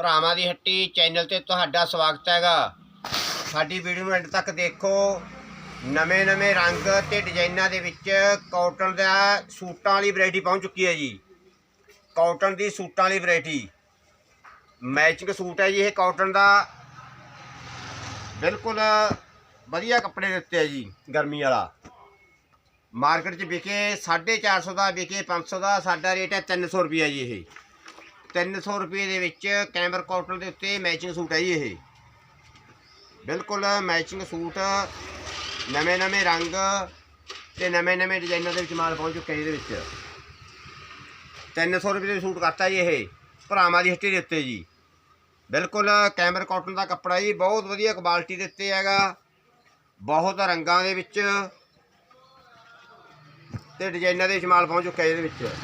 ਭਰਾਵਾਂ ਦੀ ਹੱਟੀ ਚੈਨਲ ਤੇ ਤੁਹਾਡਾ ਸਵਾਗਤ ਹੈਗਾ। ਸਾਡੀ ਵੀਡੀਓ ਨੂੰ ਐਂਡ ਤੱਕ ਦੇਖੋ। ਨਵੇਂ ਨਵੇਂ ਰੰਗ ਤੇ ਡਿਜ਼ਾਈਨਾਂ ਦੇ ਵਿੱਚ ਕਾਟਨ ਦਾ ਸੂਟਾਂ ਵਾਲੀ ਵੈਰਾਈਟੀ ਪਹੁੰਚ ਚੁੱਕੀ ਹੈ ਜੀ। ਕਾਟਨ ਦੀ ਸੂਟਾਂ ਵਾਲੀ ਵੈਰਾਈਟੀ। ਮੈਚਿੰਗ ਸੂਟ ਹੈ ਜੀ ਇਹ ਕਾਟਨ ਦਾ। ਬਿਲਕੁਲ ਵਧੀਆ ਕੱਪੜੇ ਦਿੱਤੇ ਆ ਜੀ, ਗਰਮੀ ਵਾਲਾ। ਮਾਰਕੀਟ 'ਚ ਵਿਕੇ 450 ਦਾ, ਵਿਕੇ 500 ਦਾ, ਸਾਡਾ ਰੇਟ ਹੈ 300 ਰੁਪਏ ਜੀ ਇਹ। 300 ਰੁਪਏ ਦੇ ਵਿੱਚ ਕੈਮਰ ਕਾਟਨ ਦੇ ਉੱਤੇ ਮੈਚਿੰਗ ਸੂਟ ਹੈ ਜੀ ਇਹ। ਬਿਲਕੁਲ ਮੈਚਿੰਗ ਸੂਟ, ਨਵੇਂ ਨਵੇਂ ਰੰਗ ਤੇ ਨਵੇਂ ਨਵੇਂ ਡਿਜ਼ਾਈਨਾਂ ਦੇ ਵਿੱਚ ਮਾਲ ਪਹੁੰਚ ਚੁੱਕਿਆ ਜੀ ਇਹਦੇ ਵਿੱਚ। 300 ਰੁਪਏ ਦੇ ਸੂਟ ਕਰਤਾ ਜੀ ਇਹ, ਭਰਾਵਾਂ ਦੀ ਹੱਟੀ ਦੇ ਉੱਤੇ ਜੀ। ਬਿਲਕੁਲ ਕੈਮਰ ਕਾਟਨ ਦਾ ਕੱਪੜਾ ਜੀ ਬਹੁਤ ਵਧੀਆ ਕੁਆਲਿਟੀ ਦੇ ਉੱਤੇ ਹੈਗਾ। ਬਹੁਤ ਰੰਗਾਂ ਦੇ ਵਿੱਚ ਤੇ ਡਿਜ਼ਾਈਨਾਂ ਦੇ ਵਿੱਚ ਮਾਲ ਪਹੁੰਚ ਚੁੱਕਿਆ ਜੀ ਇਹਦੇ ਵਿੱਚ।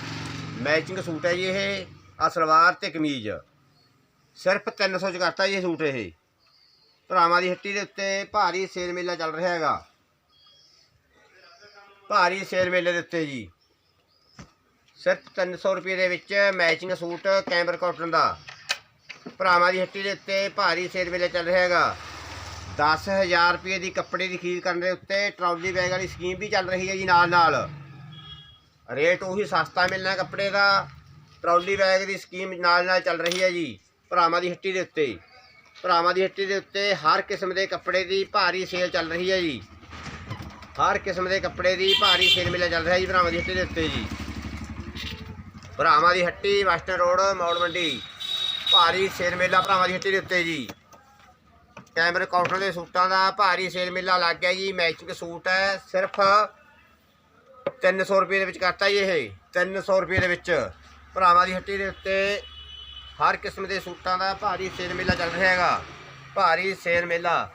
ਮੈਚਿੰਗ ਸੂਟ ਹੈ ਜੀ ਇਹ। ਆ ਸਲਵਾਰ ਤੇ ਕਮੀਜ਼। ਸਿਰਫ 300 ਚ ਕਰਤਾ ਜੀ ਸੂਟ ਇਹ। ਭਰਾਵਾਂ ਦੀ ਹੱਟੀ ਦੇ ਉੱਤੇ ਭਾਰੀ ਸੇਲ ਮੇਲਾ ਚੱਲ ਰਿਹਾ ਹੈਗਾ। ਭਾਰੀ ਸੇਲ ਮੇਲੇ ਦੇ ਉੱਤੇ ਜੀ। ਸਿਰਫ 300 ਰੁਪਏ ਦੇ ਵਿੱਚ ਮੈਚਿੰਗ ਸੂਟ ਕੈਮਰ ਕਾਟਨ ਦਾ। ਭਰਾਵਾਂ ਦੀ ਹੱਟੀ ਦੇ ਉੱਤੇ ਭਾਰੀ ਸੇਲ ਮੇਲਾ ਚੱਲ ਰਿਹਾ ਹੈਗਾ। 10000 ਰੁਪਏ ਦੀ ਕੱਪੜੇ ਦੀ ਖਰੀਦ ਕਰਨ ਦੇ ਉੱਤੇ ਟਰਾਲੀ ਬੈਗ ਵਾਲੀ ਸਕੀਮ ਵੀ ਚੱਲ ਰਹੀ ਹੈ ਜੀ ਨਾਲ ਨਾਲ ਰੇਟ ਉਹੀ ਸਸਤਾ ਮਿਲਣਾ ਕੱਪੜੇ ਦਾ। ਟਰਾਲੀ ਬੈਗ ਦੀ ਸਕੀਮ ਨਾਲ ਨਾਲ ਚੱਲ ਰਹੀ ਹੈ ਜੀ, ਭਰਾਵਾਂ ਦੀ ਹੱਟੀ ਦੇ ਉੱਤੇ। ਭਰਾਵਾਂ ਦੀ ਹੱਟੀ ਦੇ ਉੱਤੇ ਹਰ ਕਿਸਮ ਦੇ ਕੱਪੜੇ ਦੀ ਭਾਰੀ ਸੇਲ ਚੱਲ ਰਹੀ ਹੈ ਜੀ। ਹਰ ਕਿਸਮ ਦੇ ਕੱਪੜੇ ਦੀ ਭਾਰੀ ਸੇਲ ਮੇਲਾ ਚੱਲ ਰਿਹਾ ਜੀ ਭਰਾਵਾਂ ਦੀ ਹੱਟੀ ਦੇ ਉੱਤੇ ਜੀ। ਭਰਾਵਾਂ ਦੀ ਹੱਟੀ, ਵੈਸਟਰਨ ਰੋਡ, ਮੌੜ ਮੰਡੀ। ਭਾਰੀ ਸੇਲ ਮੇਲਾ ਭਰਾਵਾਂ ਦੀ ਹੱਟੀ ਦੇ ਉੱਤੇ ਜੀ। ਕੈਮਰੇ ਕਾਊਂਟਰ ਦੇ ਸੂਟਾਂ ਦਾ ਭਾਰੀ ਸੇਲ ਮੇਲਾ ਲੱਗ ਗਿਆ ਜੀ, ਮੈਚਿੰਗ ਸੂਟ ਹੈ, ਸਿਰਫ 300 ਰੁਪਏ ਦੇ ਵਿੱਚ ਕਰਤਾ ਜੀ ਇਹ 300 ਰੁਪਏ ਦੇ ਵਿੱਚ। ਭਰਾਵਾਂ ਦੀ ਹੱਟੀ ਦੇ ਉੱਤੇ ਹਰ ਕਿਸਮ ਦੇ ਸੂਟਾਂ ਦਾ ਭਾਰੀ ਸੇਲ ਮੇਲਾ ਚੱਲ ਰਿਹਾ ਹੈਗਾ। ਭਾਰੀ ਸੇਲ ਮੇਲਾ।